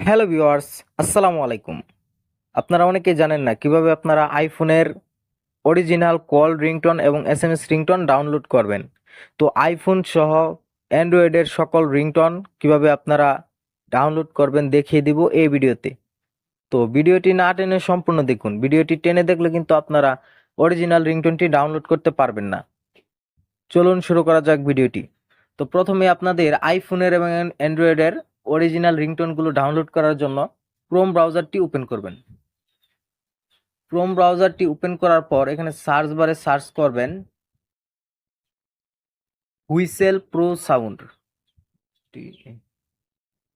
Hello viewers, আসসালামু আলাইকুম। আপনারা অনেকেই জানেন না কীভাবে আপনারা আইফোনের অরিজিনাল কল, রিংটোন এবং S M S ringtone download করবেন। তো আইফোন সহ অ্যান্ড্রয়েডের সকল রিংটোন কীভাবে আপনারা ডাউনলোড করবেন দেখিয়ে দিব এই ভিডিওতে। তো ভিডিওটি না টেনে সম্পূর্ণ দেখুন। ভিডিওটি টেনে দেখলে কিন্তু আপনারা অরিজিনাল রিংটোনটি ডাউনলোড করতে পারবেন না। চলুন শুরু করা যাক ভিডিওটি। তো প্রথমে আপনাদের আইফোনের এবং অ্যান্ড্রয়েডের অরিজিনাল রিংটোনগুলো ডাউনলোড করার জন্য ক্রোম ব্রাউজারটি ওপেন করবেন। ক্রোম ব্রাউজারটি ওপেন করার পর এখানে সার্চ বারে সার্চ করবেন whistle pro sound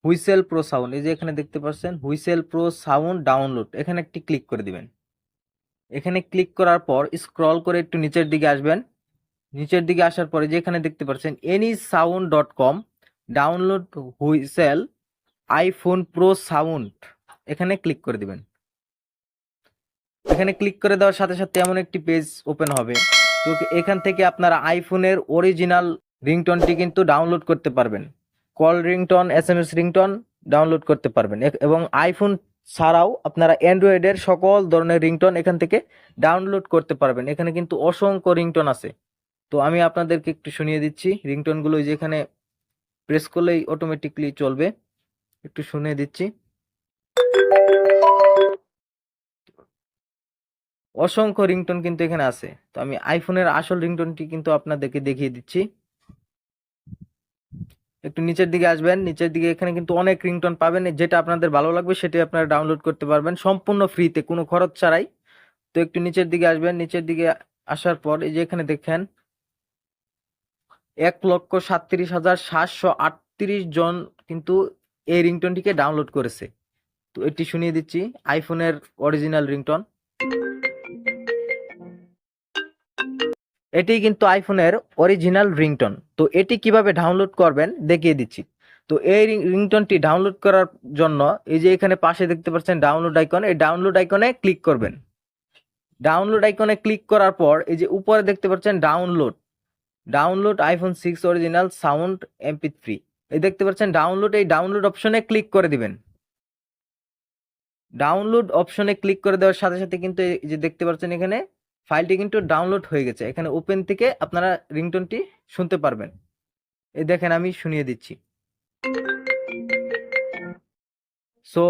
whistle pro sound এই যে এখানে দেখতে পাচ্ছেন হুইসেল প্রো সাউন্ড ডাউনলোড এখানে একটি ক্লিক করে দিবেন। এখানে ক্লিক করার পর স্ক্রল করে একটু নিচের দিকে আসবেন। নিচের দিকে আসার পরে যে এখানে দেখতে পাচ্ছেন any sound dot com download whistle iPhone pro sound এখানে ক্লিক করে দিবেন। এখানে ক্লিক করে দেওয়ার সাথে সাথে এমন একটি পেজ ওপেন হবে। তো এখান থেকে আপনারা আইফোনের অরিজিনাল রিংটনটি কিন্তু ডাউনলোড করতে পারবেন। Call ringtone S M S ringtone download করতে পারবেন। এবং আইফোন ছাড়াও আপনারা অ্যান্ড্রয়েডের সকল ধরনের রিংটন এখান থেকে ডাউনলোড করতে পারবেন। এখানে কিন্তু অসংখ্য রিংটন আছে। তো আমি আপনাদেরকে একটু শুনিয়ে দিচ্ছি। রিংটনগুলো যেখানে প্রেস করলেই অটোমেটিকলি চলবে। একটু শুনে দিচ্ছি। অসংখ্য রিংটোন কিন্তু এখানে আছে। তো আমি আইফোনের আসল রিংটোনটি কিন্তু আপনাদেরকে দেখিয়ে দিচ্ছি। একটু নিচের দিকে আসবেন। নিচের দিকে এখানে কিন্তু অনেক রিংটোন পাবেন। যেটা আপনাদের ভালো লাগবে সেটি আপনারা ডাউনলোড করতে পারবেন। সম্পূর্ণ ফ্রিতে কোনো খরচ ছাড়াই। তো একটু নিচের দিকে আসবেন। নিচের দিকে আসার পর এই যে এখানে দেখেন এক লক্ষ সাতত্রিশ হাজার সাতশো আটত্রিশ জন কিন্তু এই রিংটনটিকে ডাউনলোড করেছে। তো এটি শুনিয়ে দিচ্ছি, আইফোনের অরিজিনাল রিংটন। এটি কিন্তু আইফোনের অরিজিনাল রিংটন। তো এটি কীভাবে ডাউনলোড করবেন দেখিয়ে দিচ্ছি। তো এই রিংটনটি ডাউনলোড করার জন্য এই যে এখানে পাশে দেখতে পাচ্ছেন ডাউনলোড আইকন, এই ডাউনলোড আইকনে ক্লিক করবেন। ডাউনলোড আইকনে ক্লিক করার পর এই যে উপরে দেখতে পাচ্ছেন download. Download iPhone six original sound MP three এই দেখতে পাচ্ছেন ডাউনলোড এই ডাউনলোড অপশনে ক্লিক করে দিবেন। ডাউনলোড অপশনে ক্লিক করে দেওয়ার সাথে সাথে কিন্তু এই যে দেখতে পাচ্ছেন এখানে ফাইলটি কিন্তু ডাউনলোড হয়ে গেছে। এখানে ওপেন থেকে আপনারা রিংটোনটি শুনতে পারবেন। এই দেখেন, আমি শুনিয়ে দিচ্ছি। সো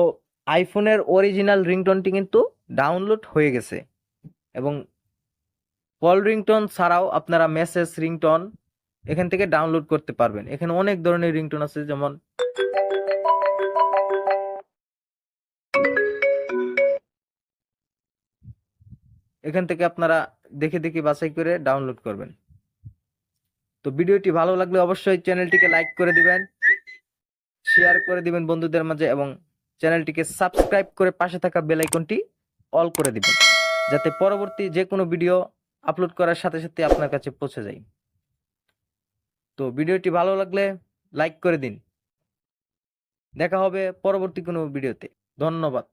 আইফোনের অরিজিনাল রিংটোনটি কিন্তু ডাউনলোড হয়ে গেছে। এবং কল রিংটোন ছাড়াও আপনারা মেসেজ রিংটোন এখান থেকে ডাউনলোড করতে পারবেন। এখানে অনেক ধরনের রিংটোন আছে, যেমন এখান থেকে আপনারা দেখে দেখে বাছাই করে ডাউনলোড করবেন। তো ভিডিওটি ভালো লাগলে অবশ্যই চ্যানেলটিকে লাইক করে দিবেন শেয়ার করে দিবেন বন্ধুদের মাঝে এবং চ্যানেলটিকে সাবস্ক্রাইব করে পাশে থাকা বেল আইকনটি অল করে দিবেন, যাতে পরবর্তী যে কোনো ভিডিও আপলোড করার সাথে সাথে আপনার কাছে পৌঁছে যায়। তো ভিডিওটি ভালো লাগলে লাইক করে দিন। দেখা হবে পরবর্তী কোনো ভিডিওতে। ধন্যবাদ।